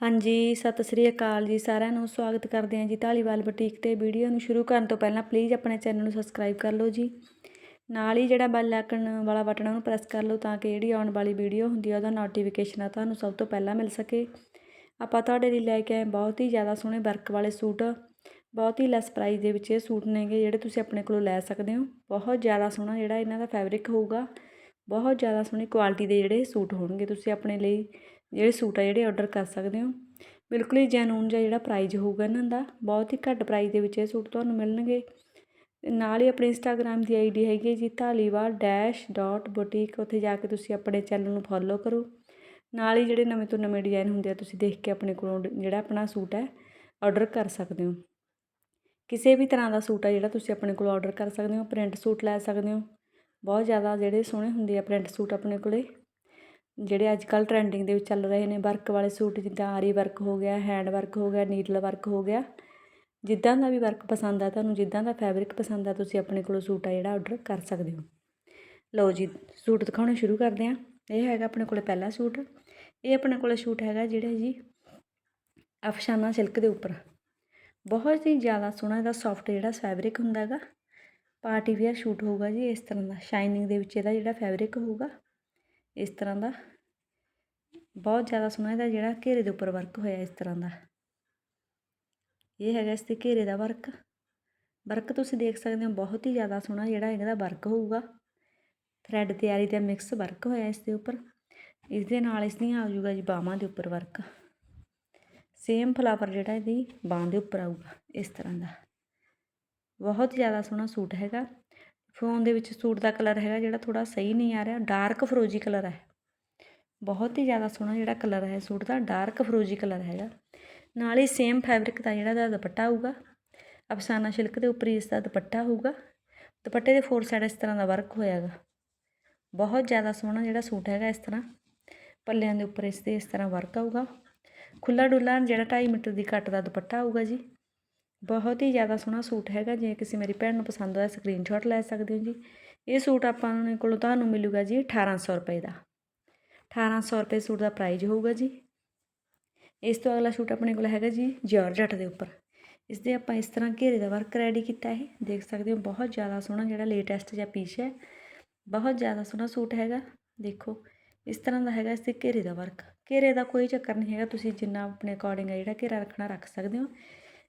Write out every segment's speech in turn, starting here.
ਹਾਂਜੀ, ਸਤਿ ਸ੍ਰੀ ਅਕਾਲ ਜੀ ਸਾਰਿਆਂ ਨੂੰ। ਸਵਾਗਤ ਕਰਦੇ ਹਾਂ ਜੀ ਢਾਲੀਵਾਲ ਬੁਟੀਕ ਤੇ ਵੀਡੀਓ ਨੂੰ ਸ਼ੁਰੂ ਕਰਨ ਤੋਂ ਪਹਿਲਾਂ ਪਲੀਜ਼ ਆਪਣੇ ਚੈਨਲ ਨੂੰ ਸਬਸਕ੍ਰਾਈਬ ਕਰ ਲਓ ਜੀ। ਨਾਲ ਹੀ ਜਿਹੜਾ ਬੈਲ ਆਈਕਨ ਵਾਲਾ ਬਟਨ ਉਹਨੂੰ ਪ੍ਰੈਸ ਕਰ ਲਓ ਤਾਂ ਕਿ ਜਿਹੜੀ ਆਉਣ ਵਾਲੀ ਵੀਡੀਓ ਹੁੰਦੀ ਆ, ਉਹਦਾ ਨੋਟੀਫਿਕੇਸ਼ਨ ਆ ਤੁਹਾਨੂੰ ਸਭ ਤੋਂ ਪਹਿਲਾਂ ਮਿਲ ਸਕੇ। ਆਪਾਂ ਤੁਹਾਡੇ ਲਈ ਲੈ ਕੇ ਆਏ ਬਹੁਤ ਹੀ ਜ਼ਿਆਦਾ ਸੋਹਣੇ ਵਰਕ ਵਾਲੇ ਸੂਟ। ਬਹੁਤ ਹੀ ਲੈਸ ਪ੍ਰਾਈਸ ਦੇ ਵਿੱਚ ਇਹ ਸੂਟ ਨੇਗੇ ਜਿਹੜੇ ਤੁਸੀਂ ਆਪਣੇ ਕੋਲੋਂ ਲੈ ਸਕਦੇ ਹੋ। ਬਹੁਤ ਜ਼ਿਆਦਾ ਸੋਹਣਾ ਜਿਹੜਾ ਇਹਨਾਂ ਦਾ ਫੈਬਰਿਕ ਹੋਊਗਾ। ਬਹੁਤ ਜ਼ਿਆਦਾ ਸੋਹਣੀ ਕੁਆਲਿਟੀ ਦੇ ਜਿਹੜੇ ਸੂਟ ਹੋਣਗੇ। ਤੁਸੀਂ ਆਪਣੇ ਲਈ ਜਿਹੜੇ ਸੂਟ ਆ ਜਿਹੜੇ ਆਰਡਰ ਕਰ ਸਕਦੇ ਹੋ। ਬਿਲਕੁਲ ਹੀ ਜੈਨੂਨ ਜਿਹਾ ਜਿਹੜਾ ਪ੍ਰਾਈਜ਼ ਹੋਊਗਾ ਇਹਨਾਂ ਦਾ। ਬਹੁਤ ਹੀ ਘੱਟ ਪ੍ਰਾਈਜ਼ ਦੇ ਵਿੱਚ ਇਹ ਸੂਟ ਤੁਹਾਨੂੰ ਮਿਲਣਗੇ। ਨਾਲ ਹੀ ਆਪਣੇ ਇੰਸਟਾਗ੍ਰam ਦੀ ਆਈਡੀ ਹੈਗੀ ਜੀ ਧਾਲੀਵਾਲ ਡੈਸ਼ ਡਾਟ ਬੁਟੀਕ ਉੱਥੇ ਜਾ ਕੇ ਤੁਸੀਂ ਆਪਣੇ ਚੈਨਲ ਨੂੰ ਫੋਲੋ ਕਰੋ। ਨਾਲ ਹੀ ਜਿਹੜੇ ਨਵੇਂ ਤੋਂ ਨਵੇਂ ਡਿਜ਼ਾਈਨ ਹੁੰਦੇ ਆ, ਤੁਸੀਂ ਦੇਖ ਕੇ ਆਪਣੇ ਕੋਲੋਂ ਜਿਹੜਾ ਆਪਣਾ ਸੂਟ ਹੈ ਆਰਡਰ ਕਰ ਸਕਦੇ ਹੋ। ਕਿਸੇ ਵੀ ਤਰ੍ਹਾਂ ਦਾ ਸੂਟ ਆ ਜਿਹੜਾ ਤੁਸੀਂ ਆਪਣੇ ਕੋਲ ਆਰਡਰ ਕਰ ਸਕਦੇ ਹੋ ਪ੍ਰਿੰਟ ਸੂਟ ਲੈ ਸਕਦੇ ਹੋ। ਬਹੁਤ ਜ਼ਿਆਦਾ ਜਿਹੜੇ ਸੋਹਣੇ ਹੁੰਦੇ ਆ ਪ੍ਰਿੰਟ ਸੂਟ ਆਪਣੇ ਕੋਲੇ। ਜਿਹੜੇ ਅੱਜ ਕੱਲ੍ਹ ਟਰੈਂਡਿੰਗ ਦੇ ਵਿੱਚ ਚੱਲ ਰਹੇ ਨੇ ਵਰਕ ਵਾਲੇ ਸੂਟ ਜਿੱਦਾਂ ਆਰੀ ਵਰਕ ਹੋ ਗਿਆ ਹੈਂਡ ਵਰਕ ਹੋ ਗਿਆ ਨੀਡਲ ਵਰਕ ਹੋ ਗਿਆ, ਜਿੱਦਾਂ ਦਾ ਵੀ ਵਰਕ ਪਸੰਦ ਆ ਤੁਹਾਨੂੰ, ਜਿੱਦਾਂ ਦਾ ਫੈਬਰਿਕ ਪਸੰਦ ਆ, ਤੁਸੀਂ ਆਪਣੇ ਕੋਲੋਂ ਸੂਟ ਆ ਜਿਹੜਾ ਆਰਡਰ ਕਰ ਸਕਦੇ ਹੋ। ਲਓ ਜੀ, ਸੂਟ ਦਿਖਾਉਣਾ ਸ਼ੁਰੂ ਕਰਦੇ ਹਾਂ। ਇਹ ਹੈਗਾ ਆਪਣੇ ਕੋਲੇ ਪਹਿਲਾ ਸੂਟ। ਇਹ ਆਪਣੇ ਕੋਲੇ ਸੂਟ ਹੈਗਾ ਜਿਹੜਾ ਜੀ ਅਫਸ਼ਾਨਾ ਸਿਲਕ ਦੇ ਉੱਪਰ। ਬਹੁਤ ਹੀ ਜ਼ਿਆਦਾ ਸੋਹਣਾ ਇਹਦਾ ਸੌਫਟ ਜਿਹੜਾ ਫੈਬਰਿਕ ਹੁੰਦਾ ਹੈਗਾ। ਪਾਰਟੀ ਵੇਅਰ ਸੂਟ ਹੋਊਗਾ ਜੀ, ਇਸ ਤਰ੍ਹਾਂ ਦਾ। ਸ਼ਾਈਨਿੰਗ ਦੇ ਵਿੱਚ ਇਹਦਾ ਜਿਹੜਾ ਫੈਬਰਿਕ ਹੋਊਗਾ। ਇਸ ਤਰ੍ਹਾਂ ਦਾ। ਬਹੁਤ ਜ਼ਿਆਦਾ ਸੋਹਣਾ ਇਹਦਾ ਜਿਹੜਾ ਘੇਰੇ ਦੇ ਉੱਪਰ ਵਰਕ ਹੋਇਆ ਇਸ ਤਰ੍ਹਾਂ ਦਾ। ਇਹ ਹੈਗਾ ਇਸ ਤੇ ਘੇਰੇ ਦਾ ਵਰਕ ਵਰਕ ਤੁਸੀਂ ਦੇਖ ਸਕਦੇ ਹੋ, ਬਹੁਤ ਹੀ ਜ਼ਿਆਦਾ ਸੋਹਣਾ ਜਿਹੜਾ ਇਹਦਾ ਵਰਕ ਹੋਊਗਾ। ਥਰੈਡ ਤਿਆਰੀ ਤੇ ਮਿਕਸ ਵਰਕ ਹੋਇਆ ਇਸ ਦੇ ਉੱਪਰ। ਇਸ ਦੇ ਨਾਲ ਇਸ ਦੀਆਂ ਆ ਜਾਊਗਾ ਜੀ ਬਾਹਾਂ ਦੇ ਉੱਪਰ ਵਰਕ ਸੇਮ ਫਲਾਵਰ ਜਿਹੜਾ ਇਹਦੀ ਬਾਹਾਂ ਦੇ ਉੱਪਰ ਆਊਗਾ, ਇਸ ਤਰ੍ਹਾਂ ਦਾ। ਬਹੁਤ ਜ਼ਿਆਦਾ ਸੋਹਣਾ ਸੂਟ ਹੈਗਾ। ਫੋਨ ਦੇ ਵਿੱਚ ਸੂਟ ਦਾ ਕਲਰ ਹੈਗਾ ਜਿਹੜਾ ਥੋੜਾ ਸਹੀ ਨਹੀਂ ਆ ਰਿਹਾ ਡਾਰਕ ਫਰੋਜੀ ਕਲਰ ਹੈ। ਬਹੁਤ ਹੀ ਜ਼ਿਆਦਾ ਸੋਹਣਾ ਜਿਹੜਾ ਕਲਰ ਹੈ ਸੂਟ ਦਾ ਡਾਰਕ ਫਰੋਜੀ ਕਲਰ ਹੈਗਾ। ਨਾਲ ਹੀ ਸੇਮ ਫੈਬਰਿਕ ਦਾ ਜਿਹੜਾ ਦਾ ਦੁਪੱਟਾ ਹੋਊਗਾ, ਅਫਸਾਨਾ ਸ਼ਿਲਕ ਦੇ ਉੱਪਰ ਇਸ ਦਾ ਦੁਪੱਟਾ ਹੋਊਗਾ। ਦੁਪੱਟੇ ਦੇ ਫੋਰ ਸਾਈਡ ਇਸ ਤਰ੍ਹਾਂ ਦਾ ਵਰਕ ਹੋਇਆਗਾ ਬਹੁਤ ਜ਼ਿਆਦਾ ਸੋਹਣਾ ਜਿਹੜਾ ਸੂਟ ਹੈਗਾ ਇਸ ਤਰ੍ਹਾਂ। ਪੱਲਿਆਂ ਦੇ ਉੱਪਰ ਇਸ ਦੇ ਇਸ ਤਰ੍ਹਾਂ ਵਰਕ ਆਊਗਾ। ਖੁੱਲਾ ਡੁੱਲਾ ਜਿਹੜਾ 2.5 ਮੀਟਰ ਦੀ ਕੱਟ ਦਾ ਦੁਪੱਟਾ ਆਊਗਾ ਜੀ। ਬਹੁਤ ਹੀ ਜ਼ਿਆਦਾ ਸੋਹਣਾ ਸੂਟ ਹੈਗਾ, ਜੇ ਕਿਸੇ ਮੇਰੀ ਭੈਣ ਨੂੰ ਪਸੰਦ ਹੋਇਆ ਸਕਰੀਨਸ਼ਾਟ ਲੈ ਸਕਦੇ ਹੋ ਜੀ। ਇਹ ਸੂਟ ਆਪਾਂ ਨੇ ਕੋਲੋਂ ਤੁਹਾਨੂੰ ਮਿਲੂਗਾ ਜੀ 1800 ਰੁਪਏ ਦਾ। 1800 ਰੁਪਏ ਸੂਟ ਦਾ ਪ੍ਰਾਈਸ ਹੋਊਗਾ ਜੀ। ਇਸ ਤੋਂ ਅਗਲਾ ਸੂਟ ਆਪਣੇ ਕੋਲ ਹੈਗਾ ਜੀ ਜਾਰਜਟ ਦੇ ਉੱਪਰ। ਇਸ ਦੇ ਆਪਾਂ ਇਸ ਤਰ੍ਹਾਂ ਘੇਰੇ ਦਾ ਵਰਕ ਰੈਡੀ ਕੀਤਾ ਹੈ ਦੇਖ ਸਕਦੇ ਹੋ, ਬਹੁਤ ਜ਼ਿਆਦਾ ਸੋਹਣਾ ਜਿਹੜਾ ਲੇਟੈਸਟ ਜਿਹਾ ਪੀਸ ਹੈ। ਬਹੁਤ ਜ਼ਿਆਦਾ ਸੋਹਣਾ ਸੂਟ ਹੈਗਾ, ਦੇਖੋ। ਇਸ ਤਰ੍ਹਾਂ ਦਾ ਹੈਗਾ ਇਸ ਤੇ ਘੇਰੇ ਦਾ ਵਰਕ ਘੇਰੇ ਦਾ ਕੋਈ ਚੱਕਰ ਨਹੀਂ ਹੈਗਾ, ਤੁਸੀਂ ਜਿੰਨਾ ਆਪਣੇ ਅਕੋਰਡਿੰਗ ਹੈ ਜਿਹੜਾ ਘੇਰਾ ਰੱਖਣਾ ਰੱਖ ਸਕਦੇ ਹੋ।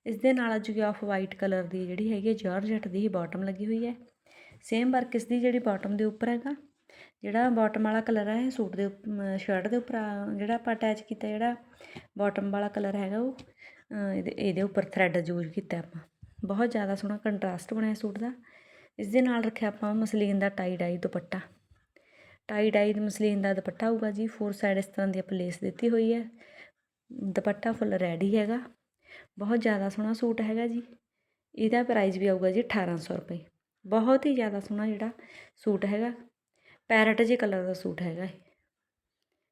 ਇਸ ਦੇ ਨਾਲ ਅਜੂਗੀ ਆਫ ਵਾਈਟ ਕਲਰ ਦੀ ਜਿਹੜੀ ਹੈਗੀ ਜਾਰਜਟ ਦੀ ਬਾਟਮ ਲੱਗੀ ਹੋਈ ਹੈ। ਸੇਮ ਵਰਕ ਇਸ ਦੀ ਜਿਹੜੀ ਬਾਟਮ ਦੇ ਉੱਪਰ ਹੈਗਾ। ਜਿਹੜਾ ਬਾਟਮ ਵਾਲਾ ਕਲਰ ਹੈ ਸੂਟ ਦੇ ਸ਼ਰਟ ਦੇ ਉੱਪਰ ਜਿਹੜਾ ਆਪਾਂ ਅਟੈਚ ਕੀਤਾ ਜਿਹੜਾ ਬਾਟਮ ਵਾਲਾ ਕਲਰ ਹੈਗਾ ਉਹ ਇਹਦੇ ਇਹਦੇ ਉੱਪਰ ਥਰੈਡ ਯੂਜ਼ ਕੀਤਾ ਆਪਾਂ। ਬਹੁਤ ਜ਼ਿਆਦਾ ਸੋਹਣਾ ਕੰਟਰਾਸਟ ਬਣਿਆ ਸੂਟ ਦਾ। ਇਸ ਦੇ ਨਾਲ ਰੱਖਿਆ ਆਪਾਂ ਮਸਲੀਨ ਦਾ tie dye dupatta. Tie dye muslin ਦਾ ਦੁਪੱਟਾ ਹੋਊਗਾ ਜੀ। ਫੋਰ ਸਾਈਡ ਇਸ ਤਰ੍ਹਾਂ ਦੀ ਆਪਾਂ ਲੇਸ ਦਿੱਤੀ ਹੋਈ ਹੈ। ਦੁਪੱਟਾ ਫੁੱਲ ਰੈਡੀ ਹੈਗਾ। ਬਹੁਤ ਜ਼ਿਆਦਾ ਸੋਹਣਾ ਸੂਟ ਹੈਗਾ ਜੀ। ਇਹਦਾ ਪ੍ਰਾਈਜ਼ ਵੀ ਆਊਗਾ ਜੀ 1800 ਰੁਪਏ। ਬਹੁਤ ਹੀ ਜ਼ਿਆਦਾ ਸੋਹਣਾ ਜਿਹੜਾ ਸੂਟ ਹੈਗਾ। ਪੈਰਟ ਜੇ ਕਲਰ ਦਾ ਸੂਟ ਹੈਗਾ ਇਹ।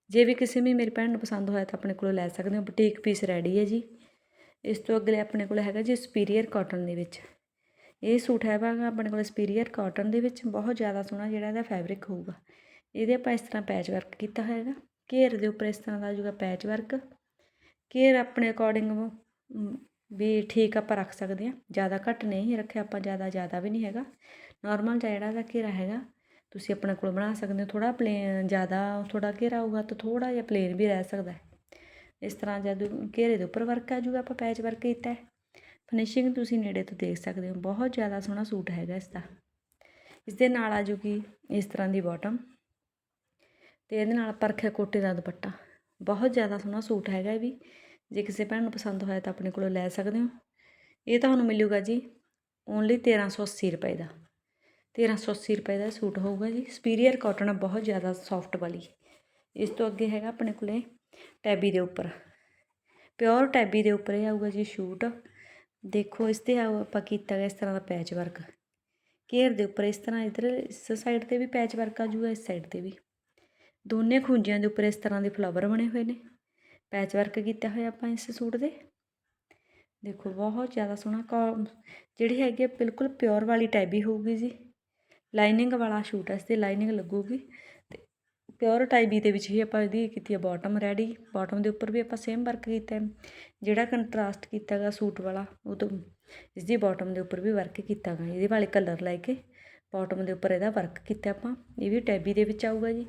ਜੇ ਵੀ ਕਿਸੇ ਵੀ ਮੇਰੀ ਭੈਣ ਨੂੰ ਪਸੰਦ ਹੋਇਆ ਤਾਂ ਆਪਣੇ ਕੋਲੋਂ ਲੈ ਸਕਦੇ ਹੋ। ਬੁਟੀਕ ਪੀਸ ਰੈਡੀ ਹੈ ਜੀ। ਇਸ ਤੋਂ ਅਗਲੇ ਆਪਣੇ ਕੋਲ ਹੈਗਾ ਜੀ ਸੁਪੀਰੀਅਰ ਕਾਟਨ ਦੇ ਵਿੱਚ। ਇਹ ਸੂਟ ਹੈਗਾ ਆਪਣੇ ਕੋਲ ਸੁਪੀਰੀਅਰ ਕਾਟਨ ਦੇ ਵਿੱਚ। ਬਹੁਤ ਜ਼ਿਆਦਾ ਸੋਹਣਾ ਜਿਹੜਾ ਇਹਦਾ ਫੈਬਰਿਕ ਹੋਊਗਾ। ਇਹਦੇ ਆਪਾਂ ਇਸ ਤਰ੍ਹਾਂ ਪੈਚ ਵਰਕ ਕੀਤਾ ਹੋਏਗਾ ਘੇਰ ਦੇ ਉੱਪਰ ਇਸ ਤਰ੍ਹਾਂ ਦਾ ਜੂਗਾ ਪੈਚ ਵਰਕ ਘੇਰ ਆਪਣੇ ਅਕੋਰਡਿੰਗ ਵੀ ਠੀਕ ਆਪਾਂ ਰੱਖ ਸਕਦੇ ਹਾਂ। ਜ਼ਿਆਦਾ ਘੱਟ ਨਹੀਂ ਰੱਖਿਆ, ਆਪਾਂ ਜ਼ਿਆਦਾ ਜ਼ਿਆਦਾ ਵੀ ਨਹੀਂ ਹੈਗਾ। ਨਾਰਮਲ ਜਿਹੜਾ ਇਹਦਾ ਘੇਰਾ ਹੈਗਾ, ਤੁਸੀਂ ਆਪਣੇ ਕੋਲ ਬਣਾ ਸਕਦੇ ਹੋ। ਥੋੜਾ ਪਲੇਨ ਜ਼ਿਆਦਾ ਥੋੜਾ ਘੇਰਾ ਹੋਊਗਾ ਤਾਂ ਥੋੜਾ ਜਿਹਾ ਪਲੇਨ ਵੀ ਰਹਿ ਸਕਦਾ ਹੈ। ਇਸ ਤਰ੍ਹਾਂ ਜਦ ਘੇਰੇ ਦੇ ਉੱਪਰ ਵਰਕ ਆ ਜੂਗਾ, ਆਪਾਂ ਪੈਚ ਵਰਕ ਕੀਤਾ ਹੈ। ਫਿਨਿਸ਼ਿੰਗ ਤੁਸੀਂ ਨੇੜੇ ਤੋਂ ਦੇਖ ਸਕਦੇ ਹੋ। ਬਹੁਤ ਜ਼ਿਆਦਾ ਸੋਹਣਾ ਸੂਟ ਹੈਗਾ ਇਸ ਦਾ ਇਸ ਦੇ ਨਾਲ ਆ ਜੂਗੀ ਇਸ ਤਰ੍ਹਾਂ ਦੀ ਬਾਟਮ ਤੇ ਇਹਦੇ ਨਾਲ ਪਰਖਿਆ ਕੋਟੇ ਦਾ ਦੁਪੱਟਾ। ਬਹੁਤ ਜ਼ਿਆਦਾ ਸੋਹਣਾ ਸੂਟ ਹੈਗਾ ਇਹ ਵੀ। ਜੇ ਕਿਸੇ ਭੈਣ ਨੂੰ ਪਸੰਦ ਹੋਇਆ ਤਾਂ ਆਪਣੇ ਕੋਲੋਂ ਲੈ ਸਕਦੇ ਹੋ। ਇਹ ਤੁਹਾਨੂੰ ਮਿਲੂਗਾ ਜੀ ਓਨਲੀ 1380 ਰੁਪਏ ਦਾ। 1380 ਰੁਪਏ ਦਾ ਸੂਟ ਹੋਊਗਾ ਜੀ। ਸਪੀਰੀਅਰ ਕਾਟਨ ਬਹੁਤ ਜ਼ਿਆਦਾ ਸੌਫਟ ਵਾਲੀ। ਇਸ ਤੋਂ ਅੱਗੇ ਹੈਗਾ ਆਪਣੇ ਕੋਲੇ ਟੈਬੀ ਦੇ ਉੱਪਰ। ਪਿਓਰ ਟੈਬੀ ਦੇ ਉੱਪਰ ਇਹ ਆਊਗਾ ਜੀ ਸ਼ੂਟ। ਦੇਖੋ, ਇਸ ਤੇ ਆਪਾਂ ਕੀਤਾ ਗਿਆ ਇਸ ਤਰ੍ਹਾਂ ਦਾ ਪੈਚ ਵਰਕ ਕੇਅਰ ਦੇ ਉੱਪਰ ਇਸ ਤਰ੍ਹਾਂ, ਇਧਰ ਇਸ ਸਾਈਡ ਤੇ ਵੀ ਪੈਚ ਵਰਕ ਆ ਜੂਗਾ ਇਸ ਸਾਈਡ ਤੇ ਵੀ। ਦੋਨੇ ਖੁੰਝਿਆਂ ਦੇ ਉੱਪਰ ਇਸ ਤਰ੍ਹਾਂ ਦੇ ਫਲਾਵਰ ਬਣੇ ਹੋਏ ਨੇ। ਪੈਚ ਵਰਕ ਕੀਤਾ ਹੋਇਆ ਆਪਾਂ ਇਸ ਸੂਟ ਦੇ। ਦੇਖੋ, ਬਹੁਤ ਜ਼ਿਆਦਾ ਸੋਹਣਾ ਕੋ, ਜਿਹੜੀ ਹੈਗੀ ਬਿਲਕੁਲ ਪਿਓਰ ਵਾਲੀ ਟੈਬੀ ਹੋਊਗੀ ਜੀ। ਲਾਈਨਿੰਗ ਵਾਲਾ ਸੂਟ ਹੈ ਇਸ ਤੇ ਲਾਈਨਿੰਗ ਲੱਗੂਗੀ। ਤੇ ਪਿਓਰ ਟਾਈਬੀ ਦੇ ਵਿੱਚ ਹੀ ਆਪਾਂ ਇਹਦੀ ਕੀਤੀ ਹੈ ਬਾਟਮ ਰੈਡੀ ਬਾਟਮ ਦੇ ਉੱਪਰ ਵੀ ਆਪਾਂ ਸੇਮ ਵਰਕ ਕੀਤਾ ਹੈ। ਜਿਹੜਾ ਕੰਟਰਾਸਟ ਕੀਤਾ ਗਾ ਸੂਟ ਵਾਲਾ, ਉਹ ਤੋਂ ਇਸ ਦੀ ਬਾਟਮ ਦੇ ਉੱਪਰ ਵੀ ਵਰਕ ਕੀਤਾ ਗਾ ਇਹਦੇ ਵਾਲੇ ਕਲਰ ਲੈ ਕੇ ਬਾਟਮ ਦੇ ਉੱਪਰ ਇਹਦਾ ਵਰਕ ਕੀਤਾ ਆਪਾਂ। ਇਹ ਵੀ ਟੈਬੀ ਦੇ ਵਿੱਚ ਆਊਗਾ ਜੀ।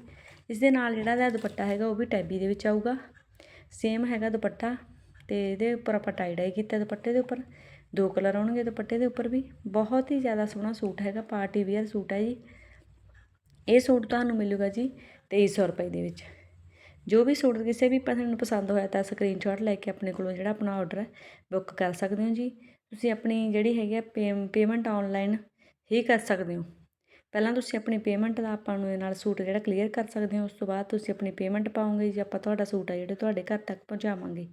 ਇਸ ਦੇ ਨਾਲ ਜਿਹੜਾ ਇਹਦਾ ਦੁਪੱਟਾ ਹੈਗਾ, ਉਹ ਵੀ ਟੈਬੀ ਦੇ ਵਿੱਚ ਆਊਗਾ। ਸੇਮ ਹੈਗਾ ਦੁਪੱਟਾ ਤੇ ਇਹਦੇ ਉੱਪਰ ਆਪਾਂ ਟਾਈ ਡਾਈ ਕੀਤਾ ਦੁਪੱਟੇ ਦੇ ਉੱਪਰ। ਦੋ ਕਲਰ ਆਉਣਗੇ ਦੁਪੱਟੇ ਦੇ ਉੱਪਰ ਵੀ। ਬਹੁਤ ਹੀ ਜ਼ਿਆਦਾ ਸੋਹਣਾ ਸੂਟ ਹੈਗਾ ਪਾਰਟੀ ਵੇਅਰ ਸੂਟ ਹੈ ਜੀ। ਇਹ ਸੂਟ ਤੁਹਾਨੂੰ ਮਿਲੂਗਾ ਜੀ 2300 ਰੁਪਏ ਦੇ ਵਿੱਚ। ਜੋ ਵੀ ਸੂਟ ਕਿਸੇ ਵੀ ਤੁਹਾਨੂੰ ਪਸੰਦ ਹੋਇਆ ਤਾਂ ਸਕਰੀਨਸ਼ਾਟ ਲੈ ਕੇ ਆਪਣੇ ਕੋਲੋਂ ਜਿਹੜਾ ਆਪਣਾ ਆਰਡਰ ਹੈ ਬੁੱਕ ਕਰ ਸਕਦੇ ਹੋ ਜੀ। ਤੁਸੀਂ ਆਪਣੀ ਜਿਹੜੀ ਹੈਗੀ ਆ ਪੇਮੈਂਟ ਆਨਲਾਈਨ ਹੀ ਕਰ ਸਕਦੇ ਹੋ। ਪਹਿਲਾਂ ਤੁਸੀਂ ਆਪਣੀ ਪੇਮੈਂਟ ਦਾ ਆਪਾਂ ਨੂੰ ਇਹ ਨਾਲ ਸੂਟ ਜਿਹੜਾ ਕਲੀਅਰ ਕਰ ਸਕਦੇ ਹੋ, ਉਸ ਤੋਂ ਬਾਅਦ ਤੁਸੀਂ ਆਪਣੀ ਪੇਮੈਂਟ ਪਾਓਗੇ ਜੀ, ਆਪਾਂ ਤੁਹਾਡਾ ਸੂਟ ਆ ਜਿਹੜੇ ਤੁਹਾਡੇ ਘਰ ਤੱਕ ਪਹੁੰਚਾਵਾਂਗੇ।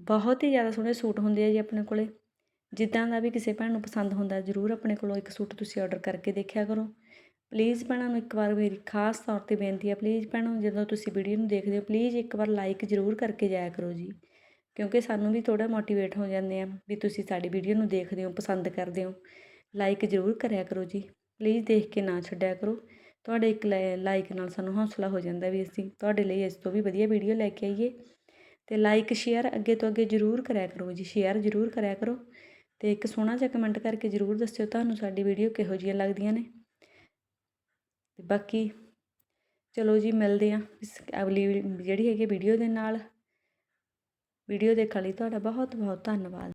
ਬਹੁਤ ਹੀ ਜ਼ਿਆਦਾ ਸੋਹਣੇ ਸੂਟ ਹੁੰਦੇ ਆ ਜੀ ਆਪਣੇ ਕੋਲੇ। ਜਿੱਦਾਂ ਦਾ ਵੀ ਕਿਸੇ ਭੈਣ ਨੂੰ ਪਸੰਦ ਹੁੰਦਾ, ਜ਼ਰੂਰ ਆਪਣੇ ਕੋਲੋਂ ਇੱਕ ਸੂਟ ਤੁਸੀਂ ਆਰਡਰ ਕਰਕੇ ਦੇਖਿਆ ਕਰੋ। ਪਲੀਜ਼ ਭੈਣਾਂ ਨੂੰ ਇੱਕ ਵਾਰ ਮੇਰੀ ਖਾਸ ਤੌਰ ਤੇ ਬੇਨਤੀ ਹੈ ਪਲੀਜ਼ ਭੈਣਾਂ, ਜਦੋਂ ਤੁਸੀਂ ਵੀਡੀਓ ਨੂੰ ਦੇਖਦੇ ਹੋ ਪਲੀਜ਼ ਇੱਕ ਵਾਰ ਲਾਈਕ ਜ਼ਰੂਰ ਕਰਕੇ ਜਾਇਆ ਕਰੋ ਜੀ। ਕਿਉਂਕਿ ਸਾਨੂੰ ਵੀ ਥੋੜਾ ਮੋਟੀਵੇਟ ਹੋ ਜਾਂਦੇ ਆ ਵੀ ਤੁਸੀਂ ਸਾਡੀ ਵੀਡੀਓ ਨੂੰ ਦੇਖਦੇ ਹੋ, ਪਸੰਦ ਕਰਦੇ ਹੋ। ਲਾਈਕ ਜ਼ਰੂਰ ਕਰਿਆ ਕਰੋ ਜੀ। ਪਲੀਜ਼ ਦੇਖ ਕੇ ਨਾ ਛੱਡਿਆ ਕਰੋ। ਤੁਹਾਡੇ ਇੱਕ ਲਾਇ ਲਾਈਕ ਨਾਲ ਸਾਨੂੰ ਹੌਸਲਾ ਹੋ ਜਾਂਦਾ ਵੀ ਅਸੀਂ ਤੁਹਾਡੇ ਲਈ ਇਸ ਤੋਂ ਵੀ ਵਧੀਆ ਵੀਡੀਓ ਲੈ ਕੇ ਆਈਏ। ਅਤੇ ਲਾਈਕ ਸ਼ੇਅਰ ਅੱਗੇ ਤੋਂ ਅੱਗੇ ਜ਼ਰੂਰ ਕਰਿਆ ਕਰੋ ਜੀ, ਸ਼ੇਅਰ ਜ਼ਰੂਰ ਕਰਿਆ ਕਰੋ। ਅਤੇ ਇੱਕ ਸੋਹਣਾ ਜਿਹਾ ਕਮੈਂਟ ਕਰਕੇ ਜ਼ਰੂਰ ਦੱਸਿਓ ਤੁਹਾਨੂੰ ਸਾਡੀ ਵੀਡੀਓ ਕਿਹੋ ਜਿਹੀਆਂ ਲੱਗਦੀਆਂ ਨੇ। ਤੇ ਬਾਕੀ ਚਲੋ ਜੀ, ਮਿਲਦੇ ਆ ਇਸ ਅਗਲੀ ਜਿਹੜੀ ਹੈਗੀ ਵੀਡੀਓ ਦੇ ਨਾਲ। ਵੀਡੀਓ ਦੇਖਣ ਲਈ ਤੁਹਾਡਾ ਬਹੁਤ ਬਹੁਤ ਧੰਨਵਾਦ।